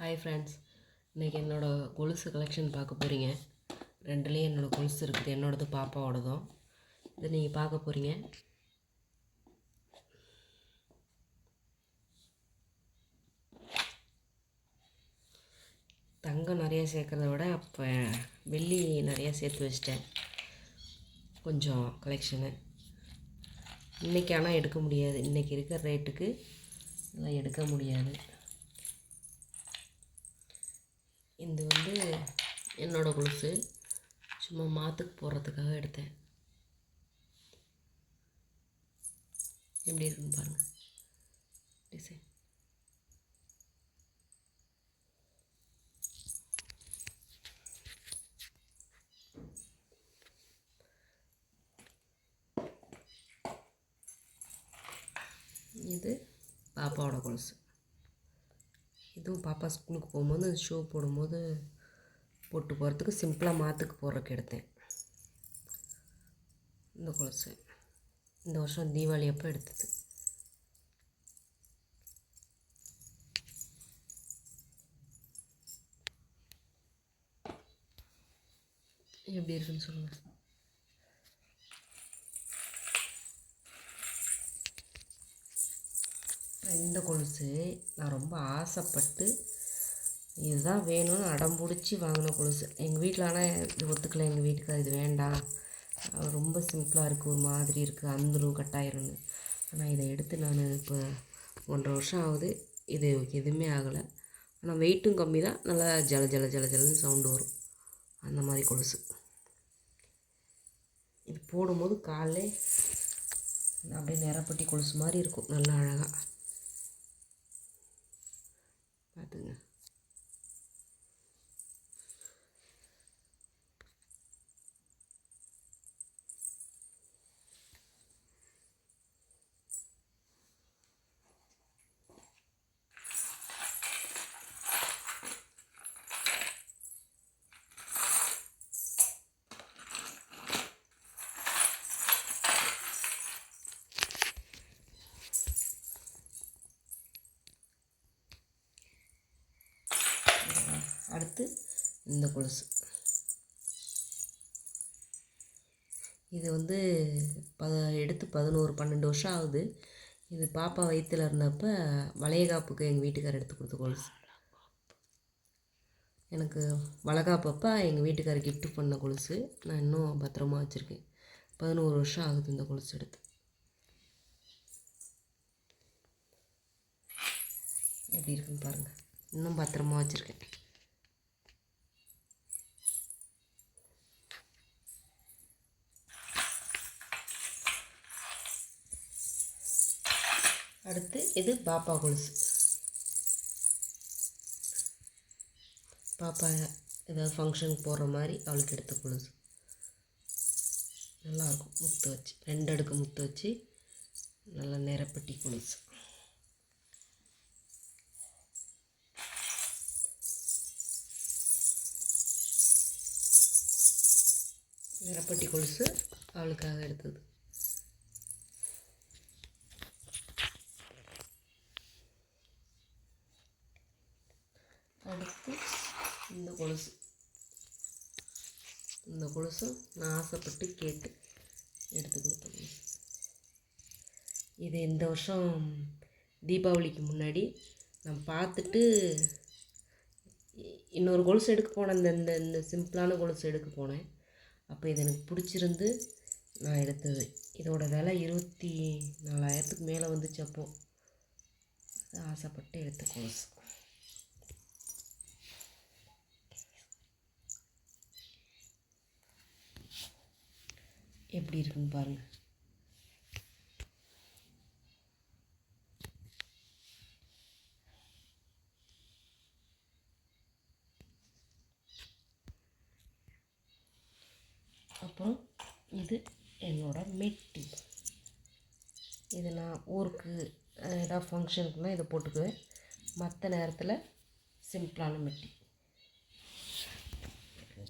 Hi friends இன்றைக்கி என்னோடய கொலுசு கலெக்ஷன் பார்க்க போகிறீங்க ரெண்டுலேயும் என்னோடய கொலுசு இருக்குது. என்னோடது பாப்பாவோடதும். இது நீங்கள் பார்க்க போகிறீங்க தங்கம் நிறையா சேர்க்குறத விட அப்போ வெள்ளி நிறையா சேர்த்து வச்சிட்டேன். கொஞ்சம் கலெக்ஷனு இன்றைக்கி ஆனால் எடுக்க முடியாது. இன்றைக்கி இருக்கிற ரேட்டுக்கு எல்லாம் எடுக்க முடியாது இது வந்து என்னோடய கொலுசு சும்மா மாற்றுக்கு போடுறதுக்காக எடுத்தேன். எப்படி இருக்குன்னு பாருங்கள் டிசைன் இது பாப்பாவோட கொலுசு. இதுவும் பாப்பா ஸ்கூலுக்கு போகும்போது ஷூ போடும்போது போட்டு போகிறதுக்கு சிம்பிளாக மாற்றுக்கு போடுறதுக்கு எடுத்தேன். இந்த கொலுசு. இந்த வருஷம் தீபாவளி அப்போ எடுத்தது. எப்படி இருக்குன்னு சொல்லுங்கள் இந்த கொலுசு நான் ரொம்ப ஆசைப்பட்டு இதுதான் வேணும்னு அடம் பிடிச்சி வாங்கின கொலுசு. எங்கள் வீட்டில் ஆனால் இது ஒத்துக்கலை எங்கள் வீட்டுக்கு இது வேண்டாம். ரொம்ப சிம்பிளாக இருக்குது ஒரு மாதிரி இருக்குது அந்துரும் கட்டாயிரும்னு. ஆனால் இதை எடுத்து நான் இப்போ ஒன்றரை வருஷம் ஆகுது இது எதுவுமே ஆகலை. ஆனால் வெயிட்டும் கம்மி தான் நல்லா ஜல ஜல ஜல ஜலன்னு சவுண்டு வரும். அந்த மாதிரி கொலுசு. இது போடும்போது காலைல அப்படியே நிறப்பட்டி கொலுசு மாதிரி இருக்கும் நல்லா அழகாக பார்த்துங்க அடுத்து இந்த கொலுசு. இது வந்து ப எடுத்து பதினோரு பன்னெண்டு வருஷம் ஆகுது. இது பாப்பா வயிற்றில் இருந்தப்போ வளையகாப்புக்கு எங்கள் வீட்டுக்காரர் எடுத்து கொடுத்த கொலுசு. எனக்கு வளகாப்பப்போ எங்கள் வீட்டுக்காரர் கிஃப்ட் பண்ண கொலுசு. நான் இன்னும் பத்திரமா வச்சுருக்கேன். பதினோரு வருஷம் ஆகுது இந்த கொலுசு எடுத்து. எப்படி இருக்குன்னு பாருங்கள் இன்னும் பத்திரமா வச்சுருக்கேன். அடுத்து இது பாப்பா கொலுசு. பாப்பா ஏதாவது ஃபங்க்ஷனுக்கு போகிற மாதிரி அவளுக்கு எடுத்த கொலுசு. நல்லாயிருக்கும் முத்து வச்சு ரெண்டு அடுக்கு முத்து வச்சு நல்லா நிறப்பட்டி கொலுசு. நிறப்பட்டி கொலுசு அவளுக்காக எடுத்தது. அடுத்து இந்த கொலுசு. இந்த கொலுசு நான் ஆசைப்பட்டு கேட்டு எடுத்து கொடுத்தேன். இது இந்த வருஷம் தீபாவளிக்கு முன்னாடி நான் பார்த்துட்டு இன்னொரு கொலுசு எடுக்க போனேன். இந்த இந்த இந்த சிம்பிளான கொலுசு எடுக்க போனேன். அப்போ இது எனக்கு பிடிச்சிருந்து நான் எடுத்தது. இதோட விலை இருபத்தி நாலாயிரத்துக்கு மேலே வந்துச்சு அப்போது ஆசைப்பட்டு எடுத்த கொலுசு. எப்படி இருக்குன்னு பாருங்கள் அப்புறம் இது என்னோடய மெட்டி. இது நான் ஊருக்கு ஏதாவது ஃபங்க்ஷனுக்குலாம் இதை போட்டுக்குவேன். மற்ற நேரத்தில் சிம்பிளான மெட்டி.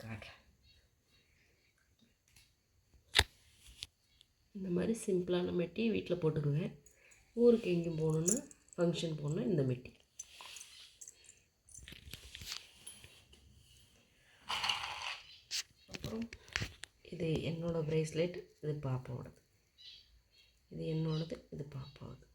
காட்டுறேன். இந்த மாதிரி சிம்பிளான மெட்டி வீட்டில் போட்டுக்குவேன் ஊருக்கு எங்கேயும் போகணுன்னா ஃபங்க்ஷன் போகணுன்னா இந்த மெட்டி. அப்புறம் இது என்னோடய ப்ரேஸ்லெட் இது பாப்பாவோடது. இது என்னோடது இது பாப்பாவோடது